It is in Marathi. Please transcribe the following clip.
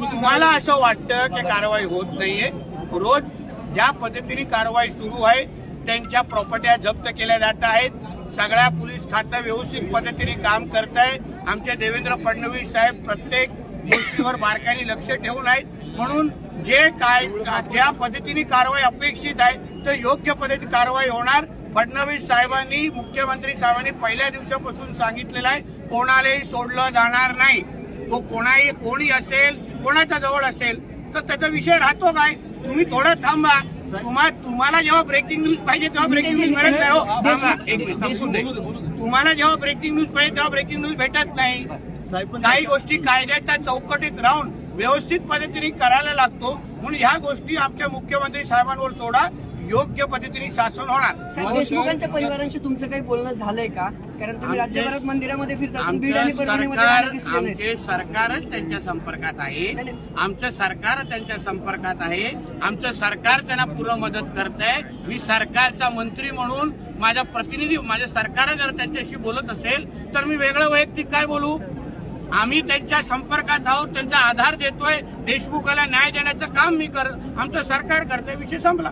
तुम्हाला असं वाटतं की कारवाई होत नाहीये. रोज ज्या पद्धतीने कारवाई सुरू आहे त्यांच्या प्रॉपर्ट्या जप्त केल्या जात आहेत. सगळ्या पोलीस खातं व्यवस्थित पद्धतीने काम करत आहे आमचे देवेंद्र फडणवीस साहेब प्रत्येक गोष्टीवर बारकाईने लक्ष ठेवून आहेत. म्हणून जे काय ज्या पद्धतीने कारवाई अपेक्षित आहे तर योग्य पद्धतीने कारवाई होणार. फडणवीस साहेबांनी मुख्यमंत्री साहेबांनी पहिल्या दिवसापासून सांगितलेलं आहे कोणालाही सोडलं जाणार नाही. तो कोणाही कोणी असेल कोणाच्या जवळ असेल तर त्याचा विषय राहतो काय? तुम्ही थोडं थांबा. तुम्हा तुम्हाला जेव्हा ब्रेकिंग न्यूज पाहिजे तेव्हा ब्रेकिंग न्यूज मिळत नाही हो. थांबा. एक मिनिट संपून दे. तुम्हाला जेव्हा ब्रेकिंग न्यूज पाहिजे तेव्हा ब्रेकिंग न्यूज भेटत नाही. काही गोष्टी कायद्याच्या चौकटीत राहून व्यवस्थित पद्धतीने करायला लागतो. म्हणून ह्या गोष्टी आमच्या मुख्यमंत्री साहेबांवर सोडा. योग्य पद्धतीने शासन होणार. साहेब देशमुखांच्या परिवारांशी तुमचं काही बोलणं झालंय का? कारण तुम्ही आमचे- राज्यभरात मंदिरामध्ये फिरता पण बीड आमचं आणि परभणीमध्ये सरकार आम्हाला दिसले नाही आमचे सरकारच त्यांच्या संपर्कात आहे. नाही, नाही. आमचं सरकार त्यांच्या संपर्कात आहे. आमचं सरकार त्यांना पूर्ण मदत करत आहे मी सरकारचा मंत्री म्हणून माझा प्रतिनिधी माझ्या सरकार जर त्यांच्याशी बोलत असेल तर मी वेगळं वैयक्तिक काय बोलू? आम्ही त्यांच्या संपर्कात आहोत त्यांचा आधार देतोय. देशमुखाला न्याय देण्याचं काम मी कर आमचं सरकार करतोय विषय संपला.